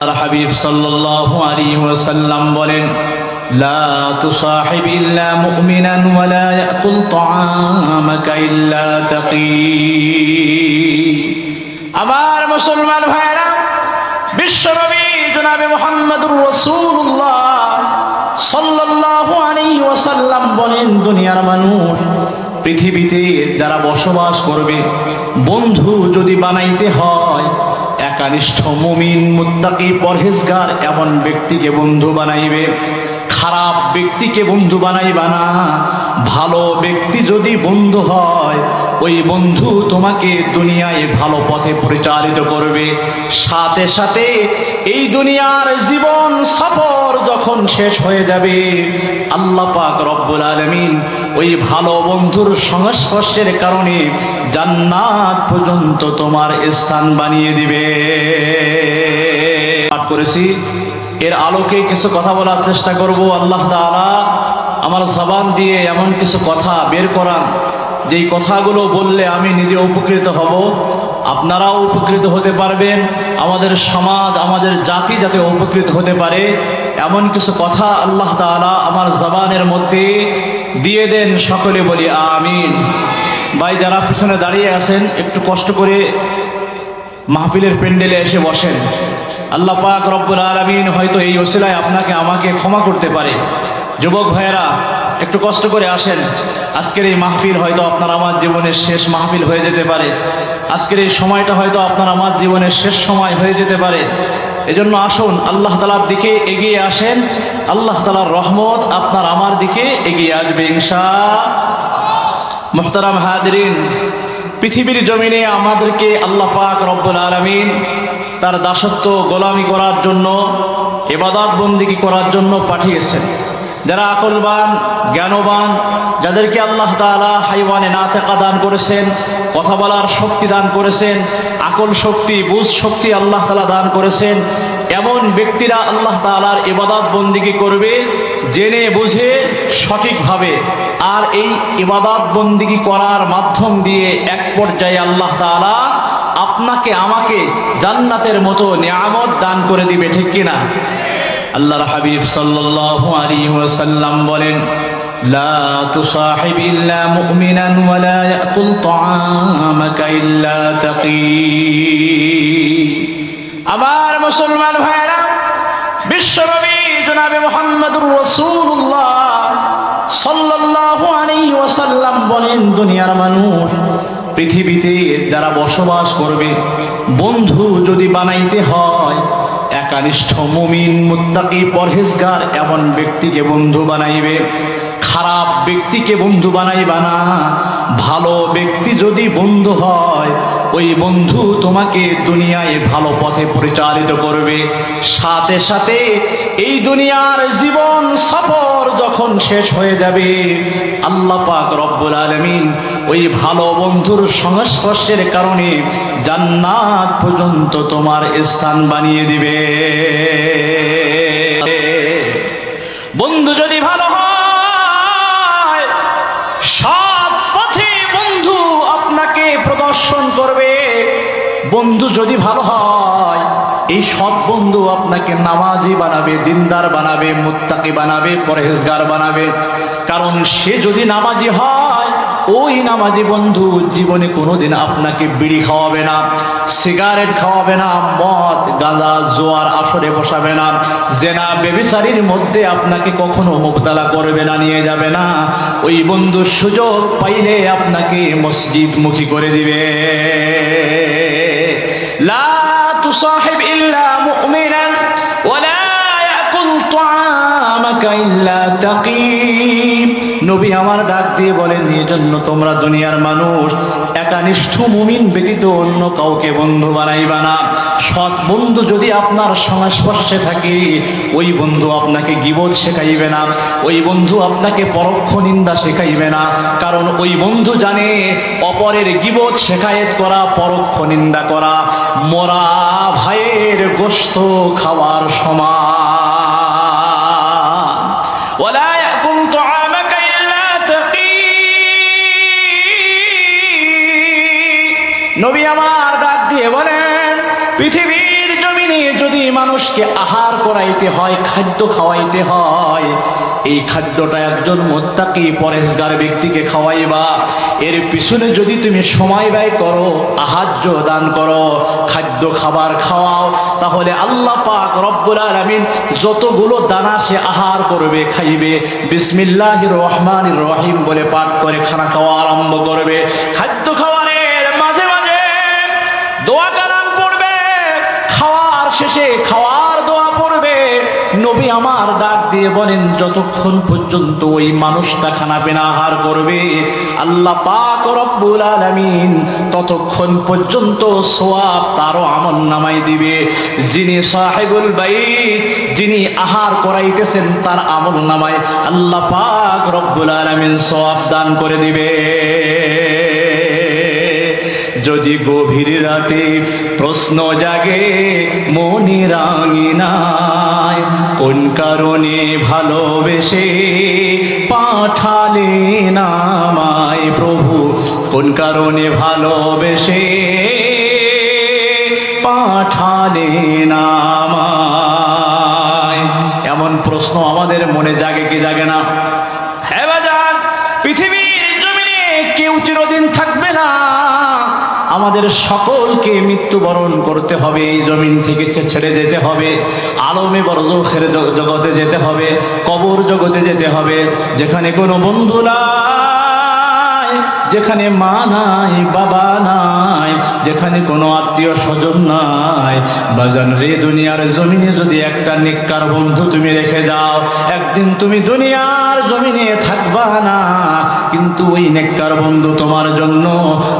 হাবিব সাল্লাল্লাহু আলাইহি ওয়াসাল্লাম বলেন, লা তুসাহিব ইল্লা মুমিনান ওয়া লা ইয়াকুল তাআমাকা ইল্লা তাকি আমার মুসলমান ভাইরা বিশ্বনবী জনাবে মুহাম্মদুর রাসূলুল্লাহ সাল্লাল্লাহু আলাইহি ওয়াসাল্লাম বলেন, দুনিয়ার মানুষ পৃথিবীতে যারা বসবাস করবে, বন্ধু যদি বানাইতে হয় একানিষ্ঠ মুমিন মুত্তাকি পরহেজগার এমন ব্যক্তিকে বন্ধু বানাইবে। খারাপ ব্যক্তিকে বন্ধু বানাইবা না। ভালো ব্যক্তি যদি বন্ধু হয়, ওই বন্ধু তোমাকে দুনিয়ায় ভালো পথে পরিচালিত করবে। সাথে সাথে এই দুনিয়ার জীবন সফর যখন শেষ হয়ে যাবে, আল্লাহ পাক রব্বুল আলমিন ওই ভালো বন্ধুর সংস্পর্শের কারণে জান্নাত পর্যন্ত তোমার স্থান বানিয়ে দিবে। পাঠ করেছি এর আলোকে কিছু কথা বলার চেষ্টা করব। আল্লাহ তাআলা আমার জবান দিয়ে এমন কিছু কথা বের করান, যেই কথাগুলো বললে আমি নিজে উপকৃত হব। আপনারাও উপকৃত হতে পারবেন, আমাদের সমাজ, আমাদের জাতি যাতে উপকৃত হতে পারে। এমন কিছু কথা আল্লাহ তাআলা আমার জবানের মধ্যে দিয়ে দেন, সকলে বলি আমিন। ভাই, যারা পিছনে দাঁড়িয়ে আছেন, একটু কষ্ট করে মাহফিলের প্যান্ডেলে এসে বসেন। আল্লাহ পাক রব্বুল আলমিন হয়তো এই ওসিলায় আপনাকে, আমাকে ক্ষমা করতে পারে। যুবক ভাইয়েরা, একটু কষ্ট করে আসেন। আজকের এই মাহফিল হয়তো আপনার আমার জীবনের শেষ মাহফিল হয়ে যেতে পারে। আজকের এই সময়টা হয়তো আপনার আমার জীবনের শেষ সময় হয়ে যেতে পারে। এজন্য আসুন, আল্লাহ তালার দিকে এগিয়ে আসেন। আল্লাহ তালার রহমত আপনার আমার দিকে এগিয়ে আসবে ইনশা মোহতারাম হাজরিন, পৃথিবীর জমিনে আমাদেরকে আল্লাহ পাক রব্বুল আলমিন তার দাসত্ব গোলামি করার জন্য এবাদাত বন্দিগি করার জন্য পাঠিয়েছেন। যারা আকলবান, জ্ঞানবান, যাদেরকে আল্লাহ তাআলা হাইওয়ানে না থাকা দান করেছেন, কথা বলার শক্তি দান করেছেন, আকল শক্তি, বুঝ শক্তি আল্লাহ তালা দান করেছেন, এমন ব্যক্তিরা আল্লাহ তাআলার ইবাদত বন্দিগি করবে, জেনে বুঝে সঠিকভাবে আর এই ইবাদত বন্দিগি করার মাধ্যম দিয়ে এক পর্যায়ে আল্লাহ তাআলা আপনাকে, আমাকে জান্নাতের মতো নিয়ামত দান করে দিবে, ঠিক কিনা আল্লাহর হাবিব সাল্লাল্লাহু আলাইহি ওয়াসাল্লাম বলেন, লা তুসাহিব ইল্লা মুমিনান ওয়া লা ইয়াকুল তাআমাকা ইল্লা তাকি আমার মুসলমান ভাইরা বিশ্বনবী জনাবে মুহাম্মদুর রাসূলুল্লাহ সাল্লাল্লাহু আলাইহি ওয়াসাল্লাম বলেন, দুনিয়ার মানুষ পৃথিবীতে যারা বসবাস করবে, বন্ধু যদি বানাইতে হয়, একানিষ্ঠ মুমিন, মুত্তাকি, পরহেজগার এমন ব্যক্তিকে বন্ধু বানাইবে। খারাপ ব্যক্তিকে বন্ধু বানাইবা না। ভালো ব্যক্তি যদি বন্ধু হয়, ওই বন্ধু তোমাকে দুনিয়ায় ভালো পথে পরিচালিত করবে। সাথে সাথে এই দুনিয়ার জীবন সফর যখন শেষ হয়ে যাবে, আল্লাহ পাক রব্বুল আলমিন ওই ভালো বন্ধুর সংস্পর্শের কারণে জান্নাত পর্যন্ত তোমার স্থান বানিয়ে দিবে। বন্ধু যদি ভালো হয় সব পথে বন্ধু আপনাকে প্রদর্শন করবে। বন্ধু যদি ভালো হয় এই সৎ বন্ধু আপনাকে নামাজি বানাবে, দিনদার বানাবে, মুত্তাকি বানাবে, পরহেজগার বানাবে। কারণ সে যদি নামাজি হয়, ওই নামাজি বন্ধু জীবনে কোনোদিন আপনাকে বিড়ি খাওয়াবে না, সিগারেট খাওয়াবে না, মদ, গাঁজা, জোয়ার আসরে বসাবে না, জেনা বেবিচারির মধ্যে আপনাকে কখনো মুবতালা করবে না, নিয়ে যাবে না। ওই বন্ধুর সুযোগ পাইলে আপনাকে মসজিদ মুখী করে দিবে। ইল্লা মুমিনান, ওয়ালা ইয়াকুল তাআমাকা ইল্লা তাকী নবী আমার ডাক দিয়ে বলেন, এই জন্য তোমরা দুনিয়ার মানুষ একানিষ্ঠ মুমিন ব্যতীত অন্য কাউকে বন্ধু বানাইবা না। সৎ বন্ধু যদি আপনার সংস্পর্শে থাকে, ওই বন্ধু আপনাকে গিবোধ শেখাইবে না, ওই বন্ধু আপনাকে পরোক্ষ নিন্দা শেখাইবে না। কারণ ওই বন্ধু জানে অপরের গিবোধ শেখায়েত করা, পরোক্ষ নিন্দা করা, মরা ভাইয়ের গোস্ত খাওয়ার সমান। নবী আমার ডাক দিয়ে বলেন পৃথিবীর জমিনে যদি মানুষকে আহার করাইতে হয়, খাদ্য খাওয়াইতে হয়। এই খাদ্যটা একজন মোত্তাকি, পরেশগার ব্যক্তিকে খাওয়াইবা। এর পিছনে যদি তুমি সময় ব্যয় করো, আহার্য দান করো, খাদ্য খাবার খাওয়াও, তাহলে আল্লাহ পাক রব্বুল আলামিন যতগুলো দানা সে আহার করবে, খাইবে, বিসমিল্লাহির রহমানির রহিম বলে পাঠ করে খানা খাওয়া আরম্ভ করবে। খাদ্য খাওয়ারের মাঝে মাঝে দোয়া কালাম পড়বে। খাওয়ার শেষে খাওয়ার দোয়া পড়বে। নবী আমার ডাক দিয়ে বলেন, যতক্ষণ পর্যন্ত ওই মানুষটা খানা পিনা আহার করবে, আল্লাহ পাক রব্বুল আলামিন ততক্ষণ পর্যন্ত সোয়াব তারও আমল নামাই দিবে। যিনি সাহেবুল বাইত, যিনি আহার করাইতেছেন তার আমল নামায় আল্লাহ পাক রব্বুল আলামিন সোয়াব দান করে দিবে। গভীর রাতে প্রশ্ন জাগে, মনে রাঙিনায় কোন কারণে ভালোবেসে পাঠালে নামায় প্রভু? কোন কারণে ভালোবেসে পাঠালে নামায় এমন প্রশ্ন আমাদের মনে জাগে কি জাগে না? হ্যাঁ বাজান, পৃথিবীর জমিনে কেউ চিরদিন থাকবে না। আমাদের সকলকে মৃত্যুবরণ করতে হবে, এই জমিন থেকে ছেড়ে যেতে হবে, আলমে বরজখের জ- জগতে যেতে হবে, কবর জগতে যেতে হবে, যেখানে কোনো বন্ধু নাই। যেখানে মা নাই, বাবা নাই, যেখানে কোনো আত্মীয় স্বজন নাই। বাজান রে, দুনিয়ার জমিনে যদি একটা নিকার বন্ধু তুমি রেখে যাও, একদিন তুমি দুনিয়ার জমিনে থাকবা না। কিন্তু ওই নেককার বন্ধু তোমার জন্য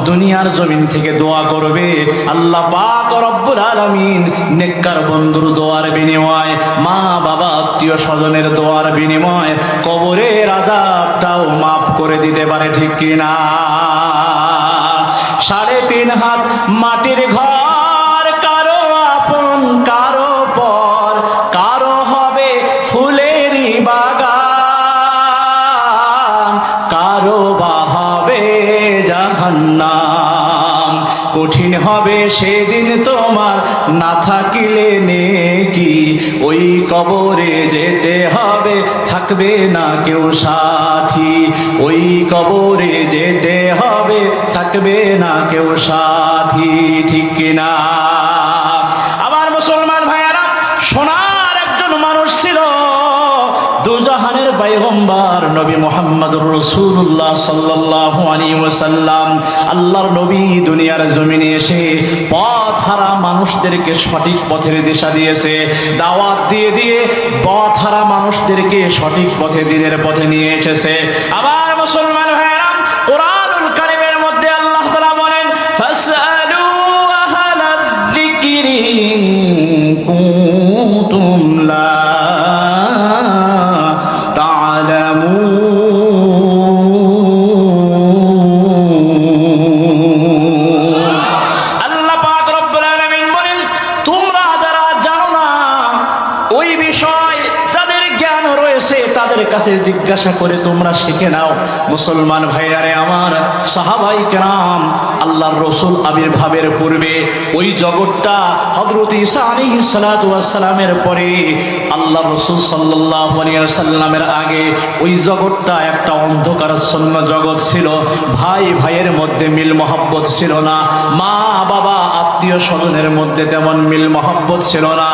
দুনিয়ার জমিন থেকে দোয়া করবে। আল্লাহ পাক রব্বুল আলামিন নেককার বন্ধুর দোয়ার বিনিময় মা বাবা আত্মীয় স্বজনের দোয়ার বিনিময় কবরের আজাবটাও মাফ করে দিতে পারে ঠিক কিনা? সাড়ে তিন হাত মাটির ঘর হবে সেদিন তোমার না থাকিলে নেকি? ওই কবরে যেতে হবে, থাকবে না কেউ সাথী। ওই কবরে যেতে হবে, থাকবে না কেউ সাথী, ঠিক কিনা? নবী মোহাম্মদুর রসুল্লাহ সাল্লাল্লাহু আলাইহি ওয়াসাল্লাম, আল্লাহর নবী দুনিয়ার জমিনে এসে পথ হারা মানুষদেরকে সঠিক পথের দিশা দিয়েছে, দাওয়াত দিয়ে দিয়ে পথ হারা মানুষদেরকে সঠিক পথে দিনের পথে নিয়ে এসেছে। আবার জিজ্ঞাসা করে তোমরা শিখে নাও। মুসলমান ভাইয়ারে আমার, সাহাবাই কেরাম, আল্লাহর রসুল আবির্ভাবের পূর্বে ওই জগৎটা হজরত ঈসা আলী সালামের পরে আল্লাহ রসুল সাল্লাহ সাল্লামের আগে ওই জগৎটা একটা অন্ধকারাচ্ছন্ন জগৎ ছিল। ভাই ভাইয়ের মধ্যে মিল মহব্বত ছিল না। মা বাবা আত্মীয় স্বজনের মধ্যে তেমন মিল মহব্বত ছিল না।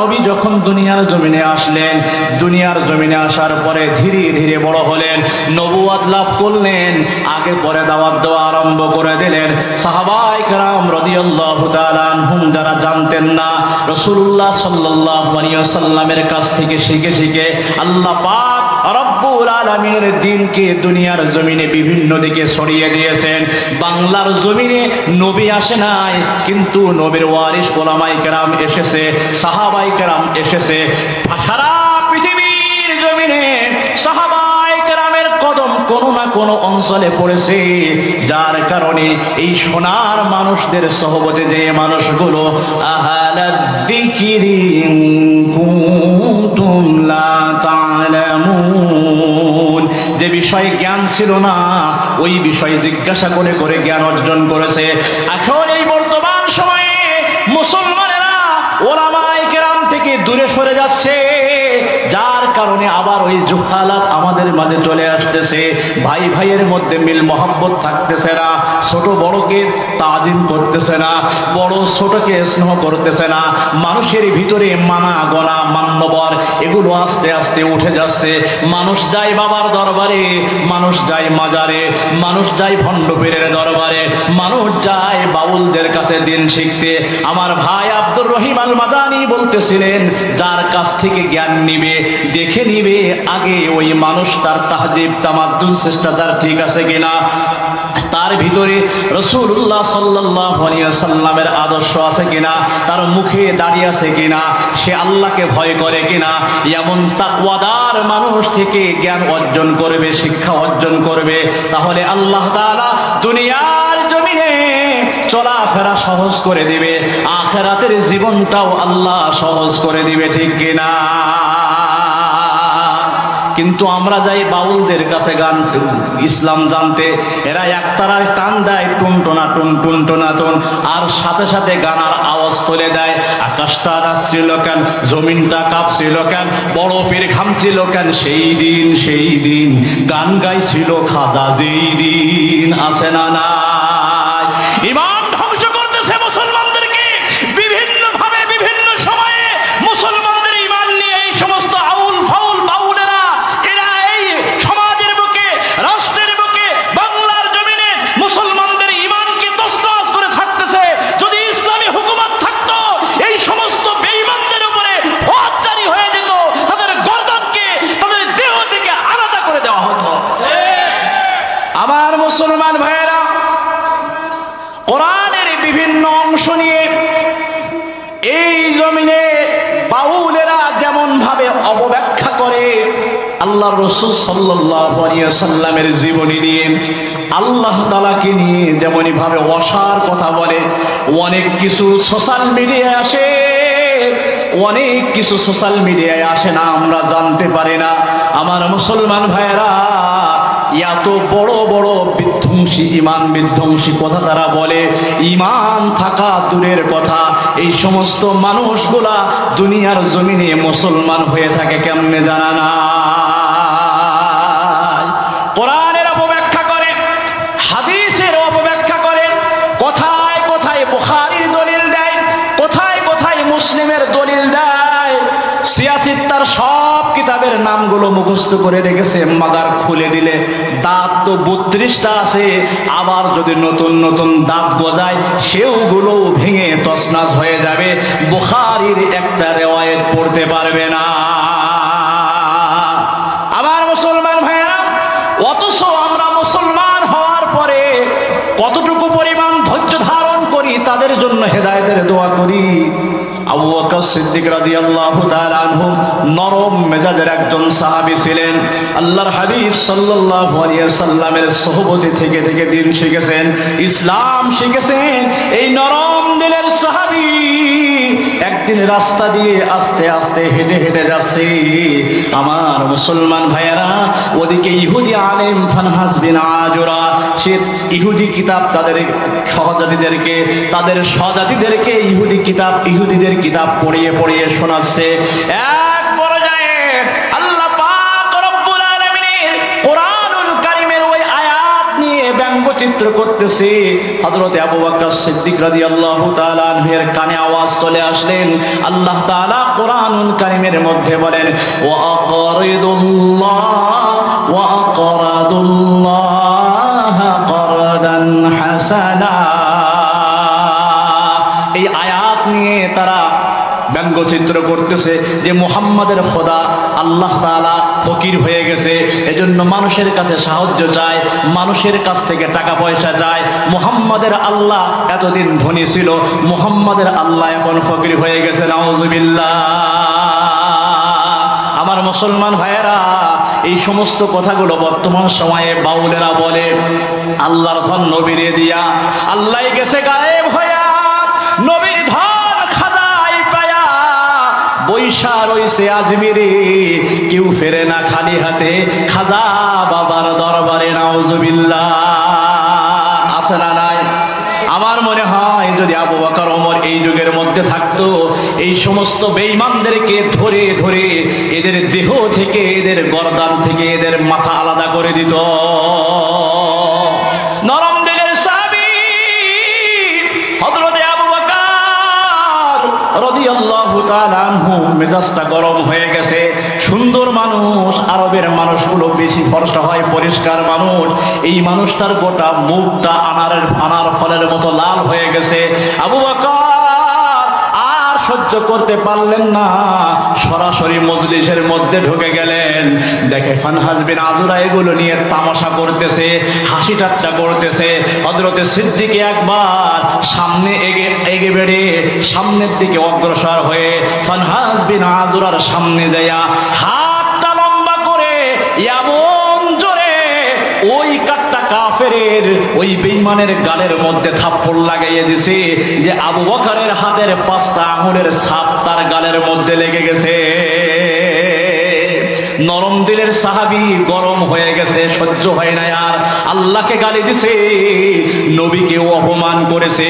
নবী যখন দুনিয়ার জমিনে আসলেন, দুনিয়ার জমিনে আসার পরে ধীরে ধীরে বড় হলেন, নবুয়াদ লাভ করলেন, আগে পরে দাওয়াত দেওয়া আরম্ভ করে দিলেন। সাহাবাই কারাম রাদিয়াল্লাহু আনহুম যারা জানতেন না রসুল্লাহ সাল্লাল্লাহু আলাইহি ওয়াসাল্লামের কাছ থেকে শিখে শিখে আল্লাহ পাক রব্বুল আলমিনের দিনকে দুনিয়ার জমিনে বিভিন্ন দিকে ছড়িয়ে দিয়েছেন। বাংলার জমিনে নবী আসে নাই, কিন্তু নবীর ওয়ারিস ওলামাই কেরাম এসেছে, সাহাবাই কেরাম এসেছে। সারা পৃথিবীর জমিনে সাহাবাই কেরামের কদম কোনো না কোনো অঞ্চলে পড়েছে, যার কারণে এই সোনার মানুষদের সহবতে যে মানুষগুলো, আহালাদ যিকিরি যে বিষয়ে জ্ঞান ছিল না, ওই বিষয়ে জিজ্ঞাসা করে করে জ্ঞান অর্জন করেছে। এখন এই বর্তমান সময়ে মুসলমানেরা ওলামায়ে কেরাম থেকে দূরে সরে যাচ্ছে। যার কারণে আবার ওই জুহালাত আমাদের মাঝে চলে আসতেছে। ভাই ভাইয়ের মধ্যে মিল মহাব্বত থাকতেছে না, ছোট বড়কে তাজিম করতেছে না, বড় ছোটকে স্নেহ করতেছে না, মানুষের ভিতরে মানা গনা মান্যবর, এগুলো আস্তে আস্তে উঠে যাচ্ছে। মানুষ যায় বাবার দরবারে, মানুষ যায় মাজারে, মানুষ যায় ভণ্ডপীরের দরবারে, মানুষ যায় বাউলদের কাছে দিন শিখতে। আমার ভাই আব্দুর রহিম আল মাদানি বলতেছিলেন, যার কাছ থেকে জ্ঞান নিবে দেখে নিবে আগে ওই মানুষ, তার তাহজিব, তামাদ্দুন চেষ্টাচার ঠিক আছে কিনা? তার ভিতরে রসুল্লাহ সাল্লাহ সাল্লামের আদর্শ আছে কিনা? তার মুখে দাঁড়িয়ে আছে কিনা? সে আল্লাহকে ভয় করে কিনা? এমন তাকওয়াদার মানুষ থেকে জ্ঞান অর্জন করবে, শিক্ষা অর্জন করবে। তাহলে আল্লাহ তাআলা দুনিয়ার জমিনে চলাফেরা সহজ করে দিবে, আখেরাতের জীবনটাও আল্লাহ সহজ করে দিবে, ঠিক কিনা? কিন্তু আমরা যাই বাউলদের কাছে গান ইসলাম জানতে এরা একতারায় টান দেয় টুনটনা টুন টুনটনা টুন আর সাথে সাথে গানার আওয়াজ তুলে দেয়। আকাশটা আসছিল কেন, জমিনটা কাঁপছিল কেন, বড় পীর ঘামছিল কেন, সেই দিন সেই দিন গান গাইছিল খাজা যেই দিন আসে না নাই? ইমান ধ্বংস করতেছে মুসলমানদেরকে বিভিন্ন ভাবে বিভিন্ন সময়ে মুসলমানদের ইমান নিয়ে এই সমস্ত আউল ফাউল বাউলেরা এরা এই সমাজের বুকে রাষ্ট্রের বুকে বাংলার জমিনে মুসলমানদের ইমানকে তসতস করে থাকতেছে যদি ইসলামী হুকুমত থাকতো এই সমস্ত বেঈমানদের উপরে হওয়াত জারি হয়ে যেত তাদের গর্দনকে তাদের দেহ থেকে আলাদা করে দেওয়া হতো আমার মুসলমান ভাইয়েরা, কোরআনের বিভিন্ন অংশ নিয়ে এই জমিনে বাউলেরা যেমন ভাবে অপব্যাখ্যা করে আল্লাহ রসুল সাল্লামের জীবনী নিয়ে, আল্লাহ তালাকে নিয়ে যেমনই ভাবে অসার কথা বলে, অনেক কিছু সোশ্যাল মিডিয়ায় আসে, অনেক কিছু সোশ্যাল মিডিয়ায় আসে না, আমরা জানতে পারি না। আমার মুসলমান ভাইয়েরা এত বড় বড় বিধ্বংসী, ইমান বিধ্বংসী কথা তারা বলে। ইমান থাকা দূরের কথা। এই সমস্ত মানুষগুলা দুনিয়ার জমিনে মুসলমান হয়ে থাকে কেমনে জানা না কোরআনের করে, হাদিসের করে। কোথায় দলিল দেয়, কোথায় কোথায় মুসলিমের দলিল দেয়? সব কিতাবের নামগুলো মুখস্থ করে রেখেছে, মাদার খুলে দিলে, দাঁত তো বত্রিশটা আছে, আবার যদি নতুন নতুন দাঁত গজায় সেওগুলো ভেঙে তসনাস হয়ে যাবে, বুখারির একটা রেওয়ায়ত পড়তে পারবে না। সিদ্দিক রাদিয়াল্লাহু তাআলা আনহু নরম মেজাজের একজন সাহাবী ছিলেন। আল্লাহর হাবিব আলাইহি সাল্লামের সহবতি থেকে থেকে দিন শিখেছেন, ইসলাম শিখেছেন। এই নরম দিলের সাহাবী একদিন রাস্তা দিয়ে আস্তে আস্তে হেঁটে হেঁটে যাচ্ছে। আমার মুসলমান ভাইয়েরা, ওদিকে ইহুদি আলেম ফানহাস বিন আজরা, সে ইহুদি কিতাব তাদের সহজাতিদেরকে তাদের স্বজাতিদেরকে ইহুদি কিতাব, ইহুদিদের কিতাব পড়িয়ে পড়িয়ে শোনাচ্ছে। এক ব্যঙ্গচিত্র করতেছে। হযরতে আবু বকর সিদ্দিক রাদিয়াল্লাহু তাআলা আনহুর কানে আওয়াজ চলে আসলেন। আল্লাহ তাআলা কোরআনুল কারীমের মধ্যে বলেন, ওয়া আকারিদুল্লাহ, ওয়া আকারাদুল্লাহ করদান হাসানা। এই আয়াত নিয়ে তারা ব্যঙ্গচিত্র করতেছে যে মুহাম্মাদের খোদা আল্লাহ তাআলা ফকির হয়ে গেছে। এজন্য মানুষের কাছে সাহায্য চায়, মানুষের কাছ থেকে টাকা পয়সা চায়। মুহাম্মাদের আল্লাহ এতদিন ধনী ছিল, মুহাম্মাদের আল্লাহ এখন ফকির হয়ে গেছে, নাউজুবিল্লাহ। আমার মুসলমান ভাইয়েরা, এই সমস্ত কথাগুলো বর্তমান সময়ে বাউলেরা বলে, আল্লাহর ধন নবীরে দিয়া। আল্লাহ গেছে গায়েব রইছে আজমিরে। কেউ ফেরে না খালি হাতে, খাজা বাবার দরবারে নাউজুবিল্লাহ। আছে না নাই? আমার মনে হয় যদি আবু বকর ওমর এই যুগের মধ্যে থাকতো, এই সমস্ত বেঈমানদেরকে ধরে ধরে এদের দেহ থেকে, এদের গরদান থেকে, এদের মাথা আলাদা করে দিত। নরম মেজাজটা গরম হয়ে গেছে। সুন্দর মানুষ, আরবের মানুষগুলো বেশি ফর্সা হয়, পরিষ্কার মানুষ। এই মানুষটার গোটা মুখটা আনারের, আনার ফলের মতো লাল হয়ে গেছে। আবু বকর সহ্য করতে পারলেন না। সরাসরি মজলিসের মধ্যে ঢুকে গেলেন। দেখে ফান হাসবিন আজুরা এগুলো নিয়ে তামাশা করতেছে, হাসি ঠাট্টা করতেছে। হজরতে সিদ্দিকে একবার সামনে এগে এগে বেড়ে সামনের দিকে অগ্রসর হয়ে ফান হাসবিন আজুরার সামনে যাইয়া হাতটা কাফেরের ওই বেইমানের গালের মধ্যে থাপ্পড় লাগাইয়ে দিছে যে আবু বকরের হাতের পাঁচটা আঙুলের ছাপ তার গালের মধ্যে লেগে গেছে। নরম দিলের সাহাবি গরম হয়ে গেছে, সহ্য হয় না আর। আল্লাহকে গালি দিছে, নবীকেও অপমান করেছে,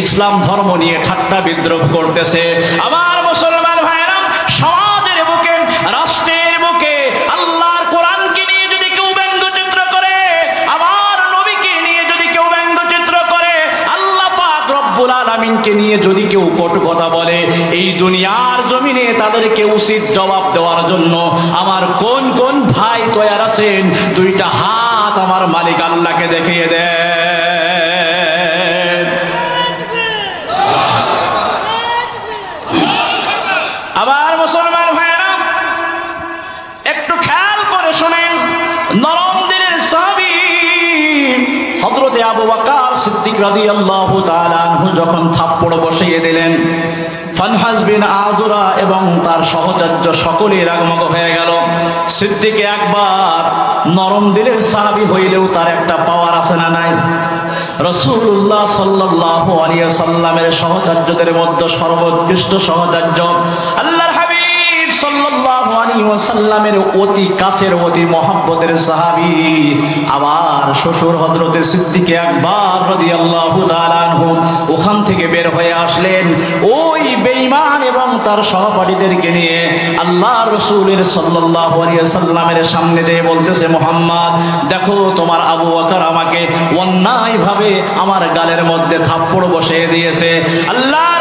ইসলাম ধর্ম নিয়ে ঠাট্টা বিদ্রোহ করতেছে। আমার আলামিনকে নিয়ে যদি কেউ কটু কথা বলে, এই দুনিয়ার জমিনে তাদেরকে উচিত জবাব দেওয়ার জন্য আমার কোন কোন ভাই তৈয়ার আছেন? দুইটা হাত আমার মালিক আল্লাহকে দেখিয়ে দেন। আবার মুসলমান ভাইয়েরা, একটু আবু বকর সিদ্দিক রাদিয়াল্লাহু তাআলা যখন থাপ্পড় বসিয়ে দিলেন, ফানহাজ বিন আজুরা এবং তার সহচর্য সকলেই রাগমগ হয়ে গেল। সিদ্দিকে একবার নরম দিলের সাহাবি হইলেও তার একটা পাওয়ার আছে না নাই? রসুল্লাহ সাল্লাহ আলিয়া সাল্লামের সহচার্যদের মধ্যে সর্বোৎকৃষ্ট সহচার্য আলাইহি ওয়াসাল্লামের অতি কাছের অতি মহব্বতের সাহাবী আবার শ্বশুর হযরতে সিদ্দিক আকবর রাদিয়াল্লাহু তাআলা আনহু ওখান থেকে বের হয়ে আসলেন। ওই বেঈমান এবং তার সহপাঠীদেরকে নিয়ে আল্লাহ রসুলের আলাইহি সাল্লামের সামনে দিয়ে বলতেছে, মোহাম্মদ, দেখো তোমার আবু বকর আমাকে অন্যায়ভাবে আমার গালের মধ্যে থাপ্পড় বসিয়ে দিয়েছে। আল্লাহর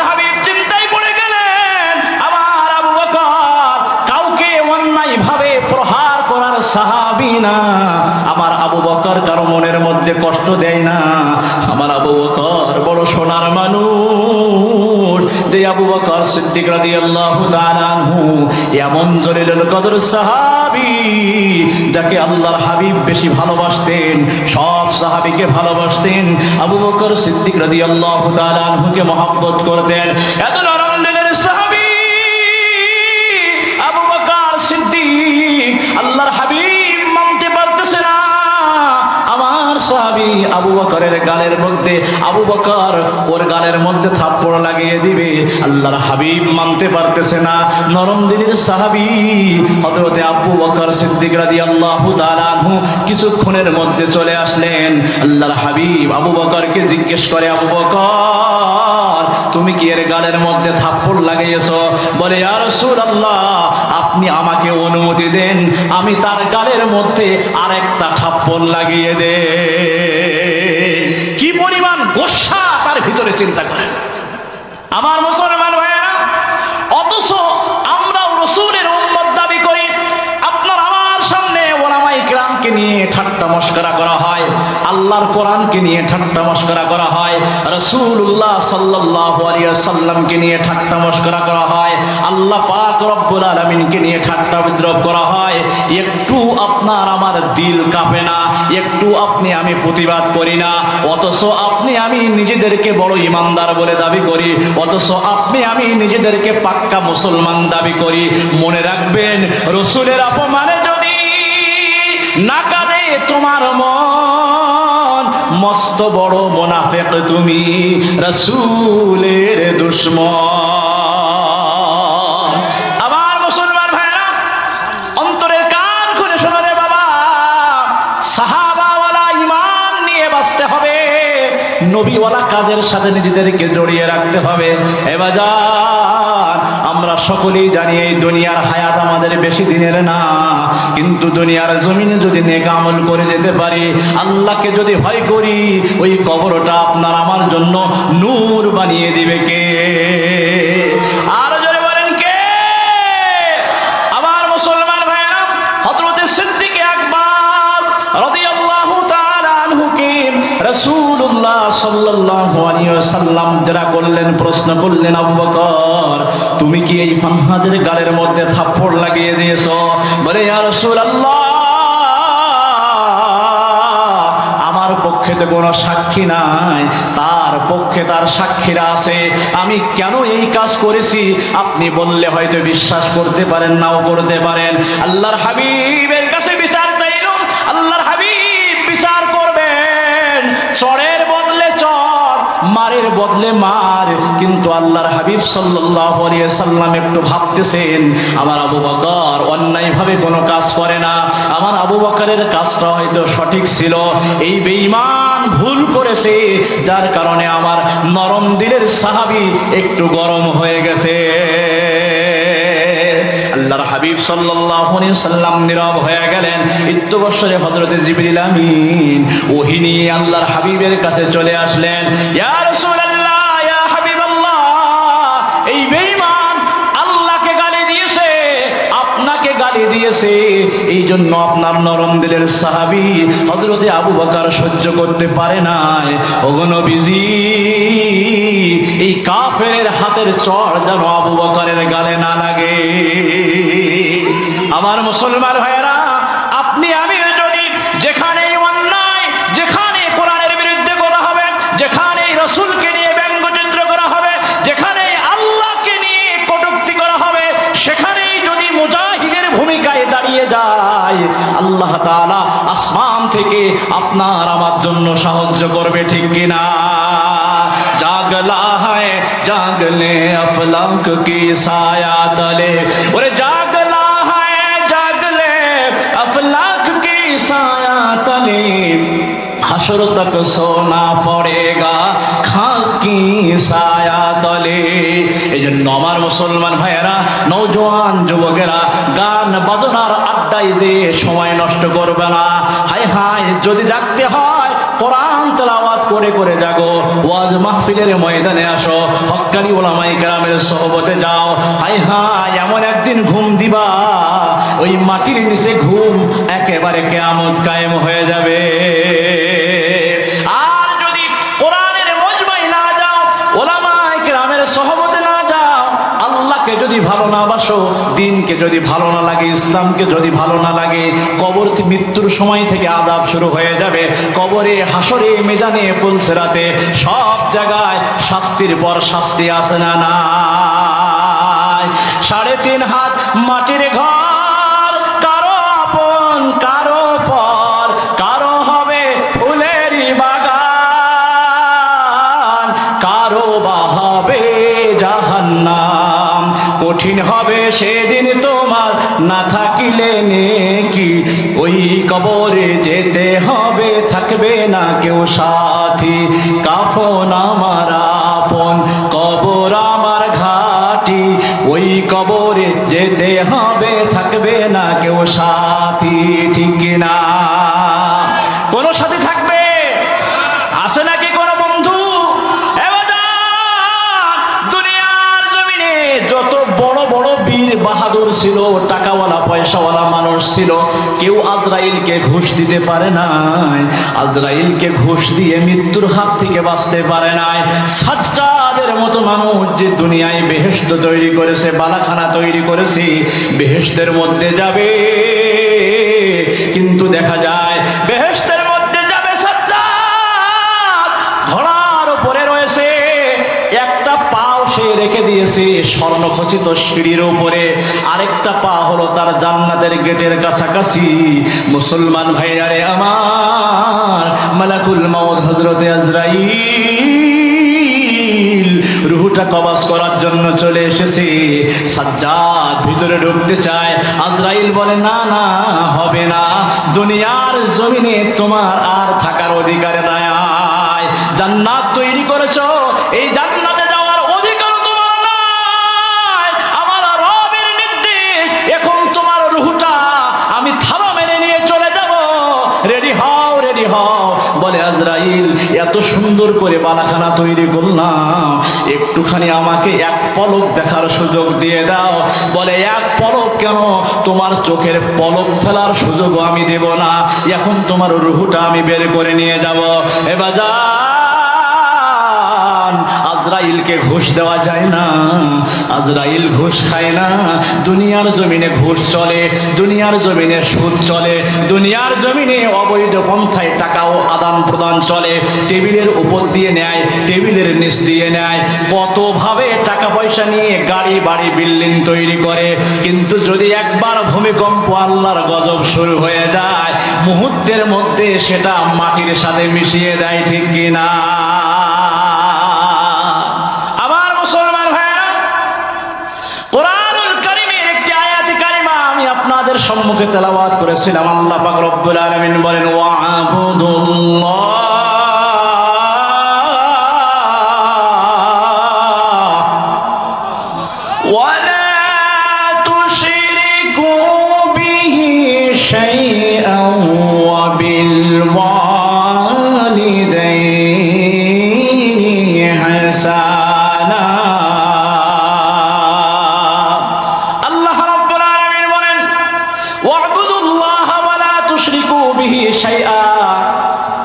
না। আমার আবু বকর কারও মনের মধ্যে কষ্ট দেয় না। আমার আবু বকর বড় সোনার মানুষ। যে আবু বকর সিদ্দিক তাআলা আনহু এমন জলিলুল কদর সাহাবী, যাকে আল্লাহর হাবিব বেশি ভালোবাসতেন, সব সাহাবীকে ভালোবাসতেন। আবু বকর সিদ্দিক রাদিয়াল্লাহু তাআলা আনহুকে মহব্বত করতেন। এত গালের মধ্যে আবু বকর ওর গালের মধ্যে থাপ্পড় লাগিয়ে দিবে। আল্লাহর হাবিব মানতে পারতেছে না। নরম দিনের সাহাবী হযরতে আবু বকর সিদ্দিক রাদিয়াল্লাহু তাআলা আনহু কিছুক্ষণের মধ্যে চলে আসলেন। আল্লাহর হাবিব আবু বকরকে জিজ্ঞেস করে, আবু বকর, তুমি কি এর গালের মধ্যে থাপ্পড় লাগিয়েছো? বলে, ইয়া রাসূলুল্লাহ, আপনি আমাকে অনুমতি দেন, আমি তার গালের মধ্যে আরেকটা থাপ্পড় লাগিয়ে দে কি পরিমাণ গোসা তার ভিতরে চিন্তা করেন। আমার মুসলমান ভাইয়েরা, অথচ আমরা রসুলের উম্মত দাবি করি, আপনার আমার সামনে ওলামাই গ্রামকে নিয়ে ঠাট্টা মস্করা করা হয়। আল্লাহর কোরআনকে নিয়ে ঠাট্টা মস্করা করা হয় রসুল্লাহ আলাইহি সাল্লামকে নিয়ে ঠাট্টা মস্করা করা হয়, আল্লাহ পাক রব্বুল আলামিনকে নিয়ে ঠাট্টা বিদ্রোহ করা হয়। একটু আপনার আমার দিল কাঁপে না, একটু আপনি আমি প্রতিবাদ করি না, অথচ আপনি আমি নিজেদেরকে বড় ইমানদার বলে দাবি করি, অথচ আপনি আমি নিজেদেরকে পাক্কা মুসলমান দাবি করি। মনে রাখবেন, রসুলের অপমানে যদি না কাঁদে তোমার মন মস্ত বড় মোনাফেক তুমি রসুলের আমার মুসলমান কান বাবা। নিয়ে হবে। নবীওয়ালা কাজ নামাজের সাথে নিজেদেরকে জড়িয়ে রাখতে হবে। এবার আমরা সকলেই জানি এই দুনিয়ার হায়াত আমাদের বেশি দিনের না। কিন্তু দুনিয়ার জমিনে যদি নেক আমল করে যেতে পারি, আল্লাহকে যদি ভয় করি, ওই কবরটা আপনার আমার জন্য নূর বানিয়ে দিবে কে? আর বলেন কে? আমার মুসলমান সাল্লাল্লাহু আলাইহি ওয়াসাল্লাম যারা করলেন, প্রশ্ন করলেন, আবু বকর তুমি কি এই ফানহাদের গালের মধ্যে থাপ্পড় লাগিয়ে দিয়েছ? বলে রাসূলুল্লাহ, আমার পক্ষে তো কোনো সাক্ষী নাই। তার পক্ষে তার সাক্ষীরা আছে। আমি কেন এই কাজ করেছি? আপনি বললে হয়তো বিশ্বাস করতে পারেন, নাও করতে পারেন। আল্লাহর হাবিবের কাছে বিচার চাইলাম। আল্লাহর হাবিব বিচার করবেন। চর মারের বদলে মার। কিন্তু আল্লাহর হাবিব সাল্লাহ সাল্লাম একটু ভাবতেছেন, আমার আবু বকর অন্যায়ভাবে কোনো কাজ করে না। আমার আবু বকরের কাজটা হয়তো সঠিক ছিল। এই বেইমান ভুল করেছে, যার কারণে আমার নরম দিলের সাহাবি একটু গরম হয়ে গেছে। হাবিব আলাইহি সাল্লাম নীরব হয়ে গেলেন। ইত্যবসরে হযরতে জিবরিল আমিন, ওহী নিয়ে আল্লাহর হাবিবের কাছে চলে আসলেন। ইয়া গালি দিয়েছে এই জন্য আপনার নরম দিলের সাহাবী হযরতে আবু বকর সহ্য করতে পারে নাই। ওগো নবীজি এই কাফের হাতের চড় যেন আবু বকরের গালে না লাগে। আমার মুসলমান ভাইয়েরা, আপনি, আমি যদি যেখানে অন্যায় যেখানে কোরআনের বিরুদ্ধে করা হবে যেখানে রসুলকে নিয়ে ব্যঙ্গচিত্র করা হবে যেখানে আল্লাহকে নিয়ে কটূক্তি করা হবে, সেখানেই যদি মুজাহিদের ভূমিকায় দাঁড়িয়ে যায়, আল্লাহ তাআলা আসমান থেকে আপনার আমার জন্য সাহায্য করবে ঠিক কিনা? জাগলা है জাগলে अफलाक की साया तले ওরে জাগলা है জাগলে अफलाक की साया तले हशर तक सोना पड़ेगा খাকি সায়া তলে এই জন্য আমার মুসলমান ভাইয়েরা নৌজওয়ান যুবকেরা গান বাজনার আড্ডায় যে সময় নষ্ট করবে না হায় হায় যদি জাগতে হয় কোরআন তেলাওয়াত করে করে জাগো। ওয়াজ মাহফিলের ময়দানে আসো। হকানি ওলামাই গ্রামের সহবতে যাও। হাই হাই এমন একদিন ঘুম দিবা। ওই মাটির নিচে ঘুম একেবারে কেয়ামত কায়েম হয়ে যাবে। দিনকে যদি ভালো না লাগে, ইসলামকে যদি ভালো না লাগে, কবর মৃত্যুর সময় থেকে আদাব শুরু হয়ে যাবে। কবরে হাসরে মেজানে, ফুলসেরাতে সব জায়গায় শাস্তির পর শাস্তি আসে না সাড়ে তিন হাত মাটির ঘর, কারও আপন, কারও পর, কারও হবে ফুলেরই বাগান, কারও বা হবে জাহান্নাম। কঠিন হবে সেদিন না থাকিলে নেকি? ওই কবরে যেতে হবে, থাকবে না কেউ সাথী। কাফন আমার আপন, কবর আমার ঘাটি। ওই কবরে যেতে হবে, থাকবে না কেউ সাথী। ঠিক না ছিল টাকাওয়ালা, পয়সাওয়ালা মানুষ ছিল। কেউ আজরাইলকে ঘুষ দিতে পারে নাই। আজরাইলকে ঘুষ দিয়ে মৃত্যুর হাত থেকে বাঁচতে পারে নাই। সাজ্জাদের মতো মানুষ যে দুনিয়ায় বেহেস্ত তৈরি করেছে, বালাখানা তৈরি করেছে বেহেস্তের মধ্যে যাবে। কিন্তু দেখা যায় স্বর্ণখচিত সিঁড়ির উপরে আরেকটা পা হলো তার জান্নাতের গেটের কাছাকাছি। মুসলমান ভাইয়ারে আমার, মালাকুল মাউদ হজরতে আজরাইল। রুহুটা কবাস করার জন্য চলে এসেছে। সাজ্জাদ ভিতরে ঢুকতে চায়। আজরাইল বলে, না না, হবে না। দুনিয়ার জমিনে তোমার আর থাকার অধিকার নাই। জান্নাত তৈরি করেছ। এই জান্নাতে সুন্দর করে বালাখানা তৈরি করলাম। একটুখানি আমাকে এক পলক দেখার সুযোগ দিয়ে দাও। বলে, এক পলক কেন? তোমার চোখের পলক ফেলার সুযোগও আমি দেব না। এখন তোমার রুহুটা আমি বের করে নিয়ে যাব। এবার যা আজরাইলকে ঘুষ দেওয়া যায় না। আজরাইল ঘুষ খায় না। দুনিয়ার জমিনে ঘুষ চলে, দুনিয়ার জমিনে সুদ চলে, দুনিয়ার জমিনে অবৈধ পন্থায় টাকাও আদান প্রদান চলে। টেবিলের উপর দিয়ে নেয়, টেবিলের নিচ দিয়ে নেয়। কতভাবে টাকা পয়সা নিয়ে গাড়ি, বাড়ি, বিল্ডিং তৈরি করে। কিন্তু যদি একবার ভূমিকম্প আল্লাহর গজব শুরু হয়ে যায়, মুহূর্তের মধ্যে সেটা মাটির সাথে মিশিয়ে দেয় ঠিক কিনা আমার মুসলমান ভাইরা কোরআনুল কারিমের একটি আয়াতে কারিমা আমি আপনাদের সম্মুখে তেলাওয়াত করেছিলাম আল্লাহ পাক রব্বুল আলামিন বলেন ওয়াবুদুল্লাহ ولا تشركوا به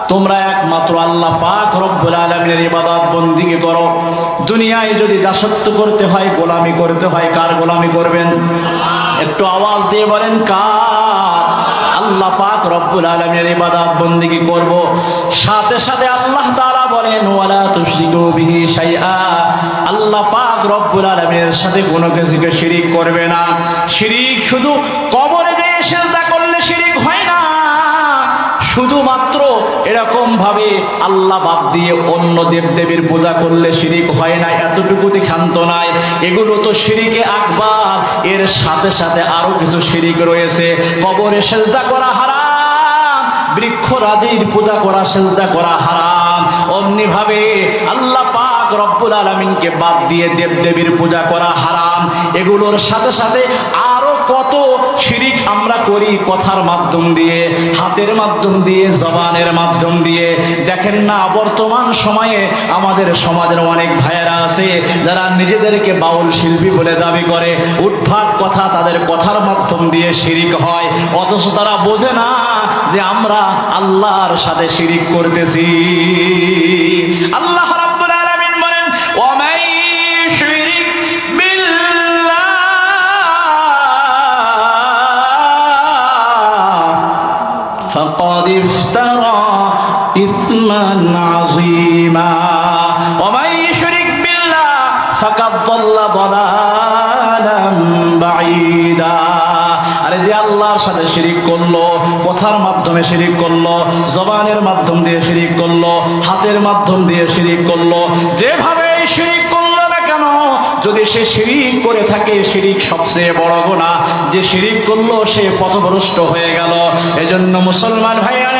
তোমরা একমাত্র আল্লাহ পাক রব্বুল আলামিনের ইবাদত বন্দিগি করো। দুনিয়ায় যদি দাসত্ব করতে হয়, গোলামি করতে হয়, কার গোলামি করবেন? একটু আওয়াজ দিয়ে বলেন, কার? আল্লাহ পাক রব্বুল আলামিনের ইবাদত বন্দিগি করব। সাথে সাথে আল্লাহ তাআলা বলেন, ওয়ালা তুশরিকু শাইআ। আল্লাহ পাক রব্বুল আলামিনের সাথে কোনো কিছুকে শিরিক করবে না। শিরিক শুধু কবরে এরকম ভাবে আল্লাহ বাদ দিয়ে অন্য দেবদেবীর পূজা করলে শিরিক হয় না এতটুকুতে ক্ষান্ত নাই। এগুলো তো শিরিকে আকবার। এর সাথে সাথে আরও কিছু শিরিক রয়েছে। কবরে সেজদা করা হারাম, বৃক্ষ রাজির পূজা করা, সেজদা করা হারাম। অমনি ভাবে আল্লাহ পাক রব্বুল আলমিনকে বাদ দিয়ে দেবদেবীর পূজা করা হারাম। এগুলোর সাথে সাথে আরও কত শিরিক আমরা করি কথার মাধ্যম দিয়ে, হাতের মাধ্যম দিয়ে, জবানের মাধ্যম দিয়ে। দেখেন না, বর্তমান সময়ে আমাদের সমাজের অনেক ভাইয়েরা আছে, যারা নিজেদেরকে বাউল শিল্পী বলে দাবি করে। উদ্ভাট কথা তাদের কথার মাধ্যম দিয়ে শিরিক হয়। অথচ তারা বোঝে না যে আমরা আল্লাহর সাথে শিরিক করতেছি। আল্লাহ শিরিক করল হাতের মাধ্যম দিয়ে শিরিক করল যেভাবে শিরিক করল না কেন, যদি সে শিরিক করে থাকে, শিরিক সবচেয়ে বড় গোনা যে শিরিক করল, সে পথভ্রষ্ট হয়ে গেল। এজন্য মুসলমান ভাইয়ারে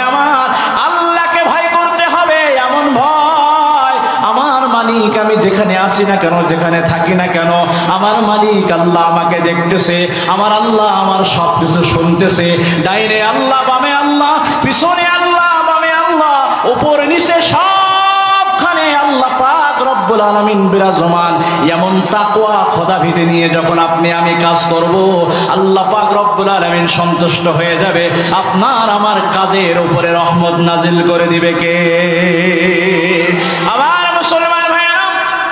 মালিক, আমি যেখানে আসি না কেন, যেখানে থাকি না কেন, আমার মালিক আল্লাহ আমাকে দেখতেছে, আমার আল্লাহ আমার সব কিছু শুনতেছে। ডাইনে আল্লাহ, বামে আল্লাহ, পিছনে আল্লাহ, বামে আল্লাহ, উপরে নিচে সবখানে আল্লাহ পাক রব্বুল আলামিন বিরাজমান। এমন তাকওয়া খোদা ভীতি নিয়ে যখন আপনি, আমি কাজ করব, আল্লাহ পাক রব্বুল আলামিন সন্তুষ্ট হয়ে যাবে। আপনার আমার কাজের উপরে রহমত নাজিল করে দিবে কে?